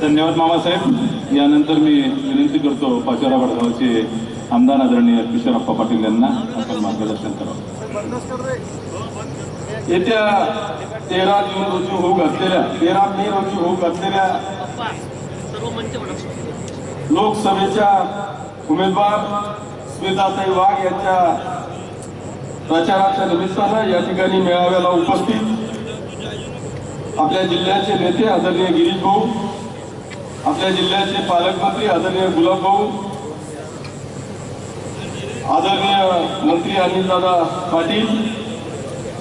धन्यवाद मामासाहेब. यानंतर मी विनंती करतो पाचोरा वडगावचे आमदार आदरणीय किशोरप्पा पाटील यांना आपण मार्गदर्शन करावं. येत्या तेरा जून रोजी होऊ घातलेल्या तेरा मे रोजी होऊ घातलेल्या लोकसभेच्या उमेदवार स्मिताताई वाघ यांच्या प्रचाराच्या निमित्तानं या ठिकाणी मेळाव्याला उपस्थित आपल्या जिल्ह्याचे नेते आदरणीय गिरीश भाऊ आपल्या जिल्ह्याचे पालकमंत्री आदरणीय गुलाबभाऊ आदरणीय मंत्री अनिलदादा पाटील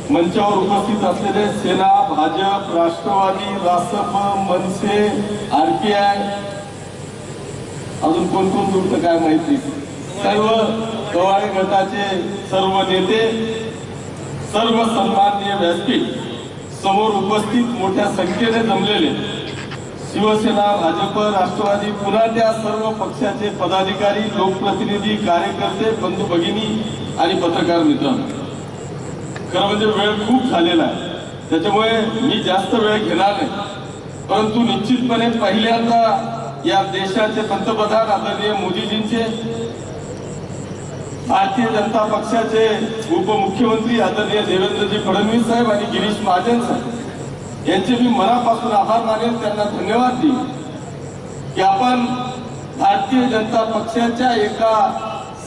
मंचावर उपस्थित असलेले सेना भाजप राष्ट्रवादी रासप मनसे आरपीआय अजून कोण कोण जुळतं काय माहिती सर्व गवाळे गटाचे सर्व नेते सर्व सन्माननीय व्यासपीठ समोर उपस्थित मोठ्या संख्येने जमलेले शिवसेना भाजप राष्ट्रवादी पुन्हा त्या सर्व पक्षाचे पदाधिकारी लोकप्रतिनिधी कार्यकर्ते बंधू भगिनी आणि पत्रकार मित्रांनो. खरं म्हणजे वेळ खूप झालेला आहे. त्याच्यामुळे मी जास्त वेळ घेणार नाही. परंतु निश्चितपणे पहिल्यांदा या देशाचे पंतप्रधान आदरणीय मोदीजींचे भारतीय जनता पक्षाचे उपमुख्यमंत्री आदरणीय देवेंद्रजी फडणवीस साहेब आणि गिरीश महाजन साहेब. यांचे मी मनापासून आभार मानेन त्यांना धन्यवाद देईन. की आपण भारतीय जनता पक्षाच्या एका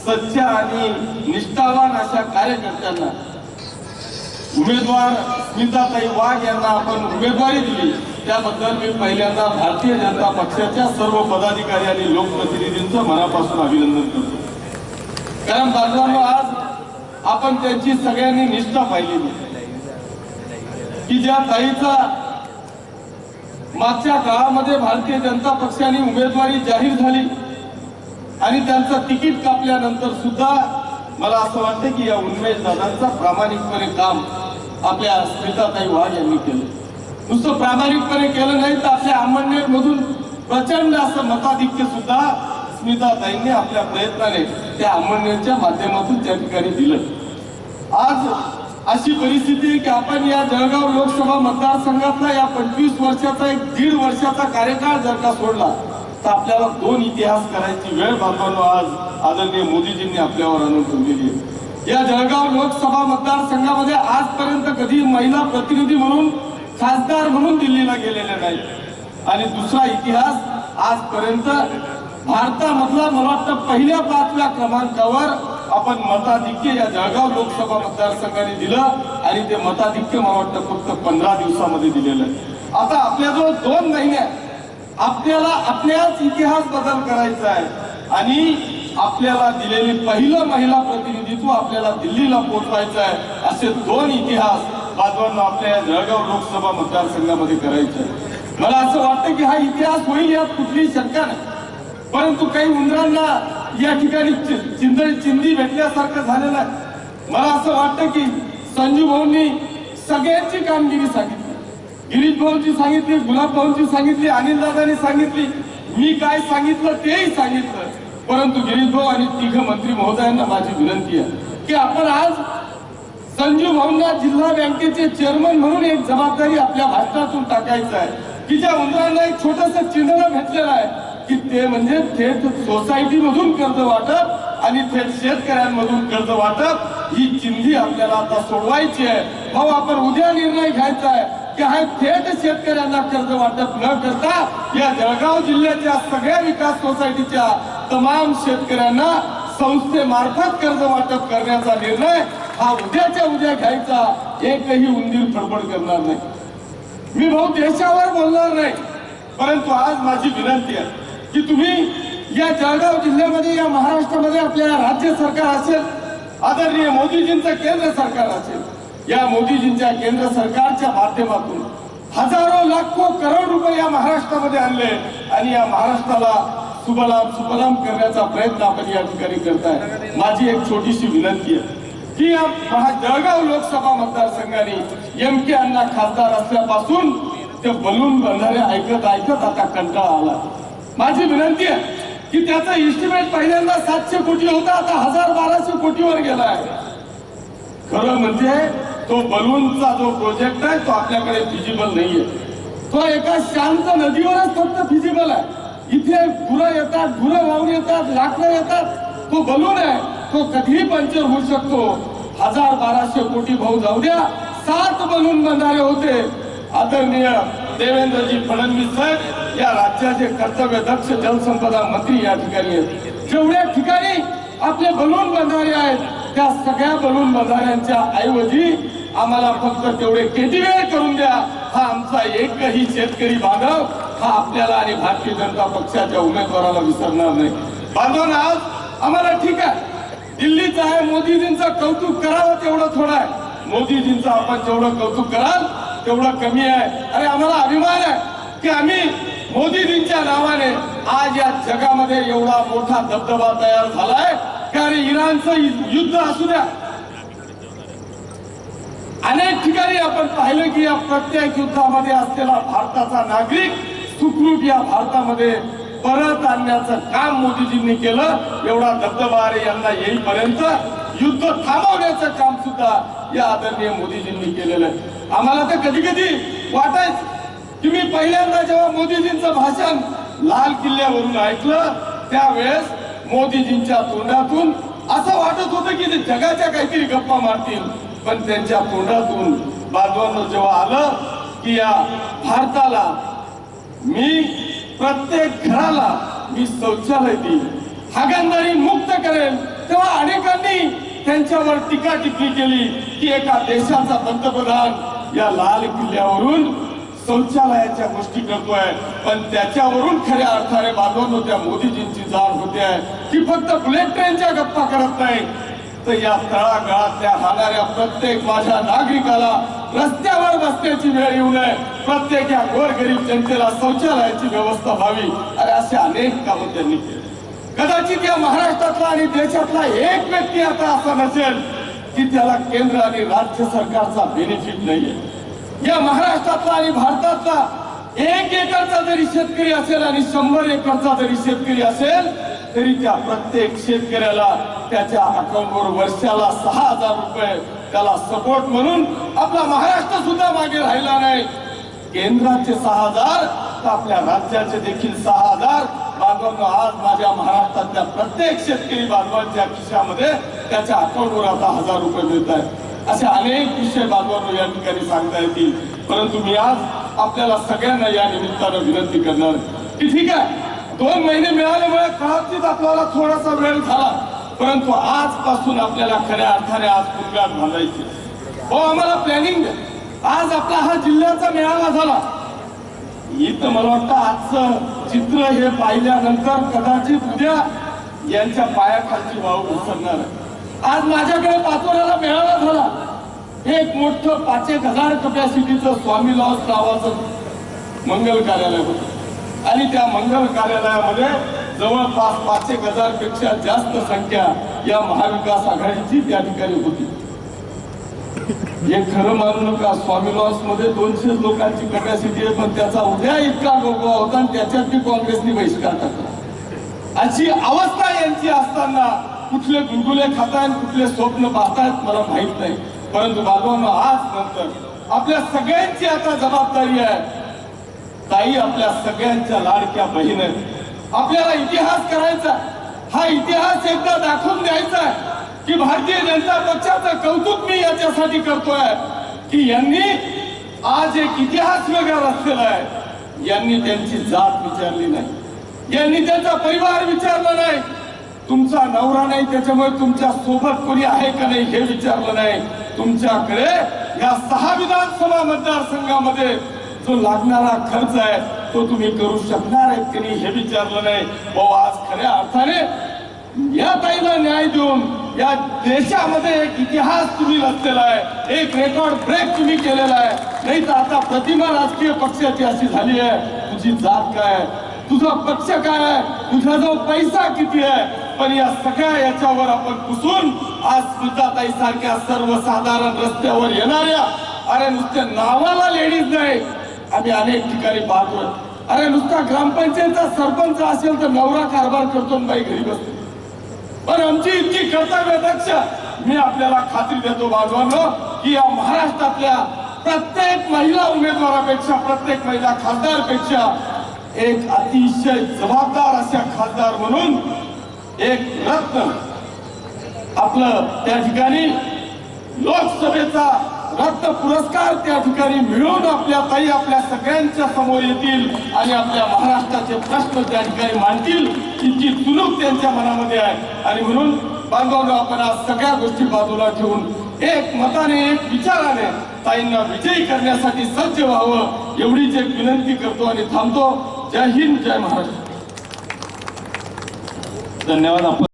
सच्च्या आणि निष्ठावान अशा कार्यकर्त्यांना उमेदवार स्मिताताई वाघ यांना आपण उमेदवारी दिली. त्याबद्दल मी पहिल्यांदा भारतीय जनता पक्षाच्या सर्व पदाधिकारी आणि लोकप्रतिनिधींचं मनापासून अभिनंदन करतो. कारण बांधवांना आज आपण त्यांची सगळ्यांनी निष्ठा पाहिलेली की ज्या ताईचा मागच्या काळामध्ये भारतीय जनता पक्षाने उमेदवारी जाहीर झाली आणि त्यांचं तिकीट कापल्यानंतर सुद्धा मला असं वाटतं की या उन्मेष दादांचा प्रामाणिकपणे काम आपल्या स्मिताताई वाघ यांनी केलं. नुसतं प्रामाणिकपणे केलं नाही तर आपल्या अमळनेर मधून प्रचंड असं मताधिक्य सुद्धा स्मिताताईंनी आपल्या प्रयत्नाने त्या अमळनेरच्या माध्यमातून त्या ठिकाणी दिलं. आज अशी परिस्थिती आहे की आपण या जळगाव लोकसभा मतदारसंघातला या पंचवीस वर्षाचा एक दीड वर्षाचा कार्यकाळ जर का सोडला तर आपल्याला दोन इतिहास करायची वेळ बांधवानो आज आदरणीय मोदीजींनी आपल्यावर आणून ठेवलेली आहे. या जळगाव लोकसभा मतदारसंघामध्ये आजपर्यंत कधी महिला प्रतिनिधी म्हणून खासदार म्हणून दिल्लीला गेलेल्या नाहीत. आणि दुसरा इतिहास आजपर्यंत भारतामधला मला वाटतं पहिल्या पाचव्या क्रमांकावर आपण मताधिक्य या जळगाव लोकसभा मतदारसंघाने दिलं आणि ते मताधिक्य मला वाटतं फक्त पंधरा दिवसामध्ये दिलेलं आहे. आता आपल्याजवळ दोन महिने आपल्याला आपल्याच इतिहास बदल करायचा आहे. आणि आपल्याला दिलेले पहिलं महिला प्रतिनिधित्व आपल्याला दिल्लीला पोहोचवायचं आहे. असे दोन इतिहास बाजवांना आपल्या या जळगाव लोकसभा मतदारसंघामध्ये करायचे आहे मला असं वाटतं की हा इतिहास होईल यात कुठलीही शंका नाही. परंतु काही उंदरांना या ठिकाणी चि- चिंदळी चिंदी भेटल्यासारखं झालेलं आहे. मला असं वाटतं की संजू भाऊंनी सगळ्यांची कामगिरी सांगितली. गिरीश भाऊंची सांगितली गुलाब भाऊंची सांगितली अनिल दादांनी सांगितली. मी काय सांगितलं तेही सांगितलं. परंतु गिरीश भाऊ आणि तिघ मंत्री महोदयांना माझी विनंती आहे की आपण आज संजू भाऊंना जिल्हा बँकेचे चेअरमन म्हणून एक जबाबदारी आपल्या भाषणातून टाकायचं आहे. की ज्या उंदरांना एक छोटस चिन्ह भेटलेलं आहे की ते म्हणजे थेट सोसायटीमधून कर्ज वाटप आणि थेट शेतकऱ्यांमधून कर्ज वाटप ही चिंधी आपल्याला आता सोडवायची आहे. भाऊ आपण उद्या निर्णय घ्यायचा आहे की हा थेट शेतकऱ्यांना कर्ज वाटप न करता या जळगाव जिल्ह्याच्या सगळ्या विकास सोसायटीच्या तमाम शेतकऱ्यांना संस्थेमार्फत कर्ज वाटप करण्याचा निर्णय हा उद्याच्या उद्या घ्यायचा. एकही उंदीर फडफड करणार नाही. मी भाऊ देशावर बोलणार नाही. परंतु आज माझी विनंती आहे. की तुम्ही या जळगाव जिल्ह्यामध्ये या महाराष्ट्रामध्ये आपल्या राज्य सरकार असेल आदरणीय मोदीजींचं केंद्र सरकार असेल या मोदीजींच्या केंद्र सरकारच्या माध्यमातून हजारो लाखो करोड रुपये या महाराष्ट्रामध्ये आणले आणि या महाराष्ट्राला सुबलाम सुबलाम करण्याचा प्रयत्न आपण या ठिकाणी करताय. माझी एक छोटीशी विनंती आहे की या महा- जळगाव लोकसभा मतदारसंघाने एम के अण्णा खासदार असल्यापासून ते बलून बंधारे ऐकत ऐकत आता कंटाळा आला. माझी विनंती आहे की त्याचा इस्टिमेट पहिल्यांदा सातशे कोटी होता आता हजार बाराशे कोटीवर गेलाय. खरं म्हणजे तो बलूनचा जो प्रोजेक्ट आहे तो आपल्याकडे फिजिबल नाहीये. तो एका शांत नदीवरच फक्त फिजिबल आहे. इथे गुरं येतात गुरं वाहून येतात लाकडं येतात. तो बलून आहे तो कधीही पंक्चर होऊ शकतो. हजार बाराशे कोटी भाऊ जाऊ द्या. सात बलून बनणारे होते. आदरणीय देवेंद्रजी फडणवीस साहेब या राज्याचे कर्तव्य दक्ष जलसंपदा मंत्री या ठिकाणी आहेत. जेवढ्या ठिकाणी आपले बलून बंधारे आहेत त्या सगळ्या बलून बंधाऱ्यांच्या ऐवजी आम्हाला फक्त तेवढे केटीवेळ करून द्या हा आमचा एकही शेतकरी बांधव हा आपल्याला आणि भारतीय जनता पक्षाच्या उमेदवाराला विसरणार नाही. बांधव आज आम्हाला ठीक आहे. दिल्लीचं आहे मोदीजींचं कौतुक करावं तेवढं थोडं आहे. मोदीजींचं आपण जेवढं कौतुक कराल तेवढं कमी आहे. अरे आम्हाला अभिमान आहे की आम्ही मोदीजींच्या नावाने आज या जगामध्ये एवढा मोठा धबधबा तयार झालाय. कारण इराणचं युद्ध असू द्या. अनेक ठिकाणी आपण पाहिलं की या प्रत्येक युद्धामध्ये असलेला भारताचा नागरिक सुखरूप या भारतामध्ये परत आणण्याचं काम मोदीजींनी केलं. एवढा धबधबा अरे यांना येईपर्यंत युद्ध थांबवण्याचं काम सुद्धा या आदरणीय मोदीजींनी केलेलं आहे. आम्हाला तर कधी कधी वाटायचं की मी पहिल्यांदा जेव्हा मोदीजींचं भाषण लाल किल्ल्यावरून ऐकलं त्यावेळेस मोदीजींच्या तोंडातून असं वाटत होतं की ते जगाच्या काहीतरी गप्पा मारतील. पण त्यांच्या तोंडातून बाजवांना जेव्हा आलं की या भारताला मी प्रत्येक घराला मी शौचालय देईन हागणदारी मुक्त करेल तेव्हा अनेकांनी त्यांच्यावर टीका टिप्पणी केली की एका देशाचा पंतप्रधान या लाल किल्ल्यावरून शौचालयाच्या गोष्टी करतोय. पण त्याच्यावरून खऱ्या अर्थाने बांधवून त्या मोदीजींची जाण होते. आहे की फक्त बुलेट ट्रेनच्या गप्पा करत नाही तर या तळागाळातल्या राहणाऱ्या प्रत्येक माझ्या नागरिकाला रस्त्यावर बसण्याची वेळ येऊ नये. प्रत्येक या गोरगरीब जनतेला शौचालयाची व्यवस्था व्हावी. अरे असे अनेक कामं त्यांनी केली. कदाचित या महाराष्ट्रातला आणि देशातला एक व्यक्ती आता असा नसेल की त्याला केंद्र आणि राज्य सरकारचा बेनिफिट नाहीये. या महाराष्ट्रातला आणि भारतातला एक एकरचा जरी शेतकरी असेल आणि शंभर एकरचा जरी शेतकरी असेल तरी त्या प्रत्येक शेतकऱ्याला त्याच्या अकाउंटवर वर्षाला सहा हजार रुपये त्याला सपोर्ट म्हणून आपला महाराष्ट्र सुद्धा मागे राहिला नाही. केंद्राचे सहा हजार तर आपल्या राज्याचे देखील सहा हजार. बांधवांना आज माझ्या महाराष्ट्रातल्या प्रत्येक शेतकरी बांधवांच्या खिशामध्ये त्याच्या अकाउंटवर आता हजार रुपये मिळत आहेत असे अनेक विषय बांधवांनो या ठिकाणी सांगता येतील. परंतु मी आज आपल्याला सगळ्यांना या निमित्तानं विनंती करणार की ठीक आहे दोन महिने मिळाल्यामुळे कदाचित आपल्याला थोडासा वेळ झाला. परंतु आजपासून आपल्याला खऱ्या अर्थाने आज पुरगात बांधायची हो आम्हाला प्लॅनिंग द्या आज आपला हा जिल्ह्याचा मेळावा झाला. इथं मला वाटतं आजचं चित्र हे पाहिल्यानंतर कदाचित उद्या यांच्या पायाखालची वाहू घसरणार आहे. आज माझ्याकडे पाचोऱ्याला मेळावा झाला. एक मोठं पाच एक हजार कपॅसिटीचं स्वामी लॉस नावाचं मंगल कार्यालय होतं. आणि त्या मंगल कार्यालयामध्ये जवळपास पाच एक हजारपेक्षा जास्त संख्या या महाविकास आघाडीची त्या ठिकाणी होती. हे खरं मानू नका स्वामी लॉसमध्ये दोनशे लोकांची कपॅसिटी आहे पण त्याचा उद्या इतका गोगवा होता आणि त्याच्यात बी काँग्रेसने बहिष्कार टाकला. अशी अवस्था यांची असताना कुठले गुलगुले खातात कुठले स्वप्न पाहतात मला माहीत नाही. परंतु बाबांना आज नंतर आपल्या सगळ्यांची आता जबाबदारी आहे. ताई आपल्या सगळ्यांच्या लाडक्या बहीण आहेत आपल्याला इतिहास करायचा हा इतिहास एकदा दाखवून द्यायचा आहे की भारतीय जनता पक्षाचं कौतुक मी याच्यासाठी करतोय की यांनी आज एक इतिहास वेगळा रचलेला आहे. यांनी त्यांची जात विचारली नाही. यांनी त्यांचा परिवार विचारला नाही. तुमचा नवरा नाही त्याच्यामुळे तुमच्यासोबत कोणी आहे का नाही हे विचारलं नाही. तुमच्याकडे या सहा विधानसभा मतदारसंघामध्ये जो लागणारा खर्च आहे तो तुम्ही करू शकणार आहेत की नाही हे विचारलं नाही. भाऊ आज खऱ्या अर्थाने या ताईला न्याय देऊन या देशामध्ये एक इतिहास तुम्ही रचलेला आहे. एक रेकॉर्ड ब्रेक तुम्ही केलेला आहे. नाही तर आता प्रतिमा राजकीय पक्षाची अशी झाली आहे. तुझी जात काय आहे? तुझा पक्ष काय आहे? तुझा जो पैसा किती आहे? पण या सगळ्या याच्यावर आपण पुसून आज स्मिताताई सारख्या सर्वसाधारण रस्त्यावर येणाऱ्या अरे नुसत्या नावाला लेडीज नाही आम्ही अनेक ठिकाणी पाहतोय अरे नुसता ग्रामपंचायतचा सरपंच असेल तर नवरा कारभार करतो बाई घरी बसतो. पण आमची इतकी कर्तव्य दक्ष मी आपल्याला खात्री देतो बाजवांनो की या महाराष्ट्रातल्या प्रत्येक महिला उमेदवारापेक्षा प्रत्येक महिला खासदारपेक्षा एक अतिशय जबाबदार अशा खासदार म्हणून एक रत्न. आपलं त्या ठिकाणी लोकसभेचा रत्न पुरस्कार त्या ठिकाणी मिळवून आपल्या ताई आपल्या सगळ्यांच्या समोर येतील आणि आपल्या महाराष्ट्राचे प्रश्न त्या ठिकाणी मांडतील इतकी तुलूक त्यांच्या मनामध्ये आहे. आणि म्हणून बांधवांना आपण आज सगळ्या गोष्टी बाजूला ठेवून एक मताने एक विचाराने ताईंना विजयी करण्यासाठी सज्ज व्हावं एवढीच एक विनंती करतो आणि थांबतो. जय हिंद जय महाराष्ट्र. धन्यवाद आपण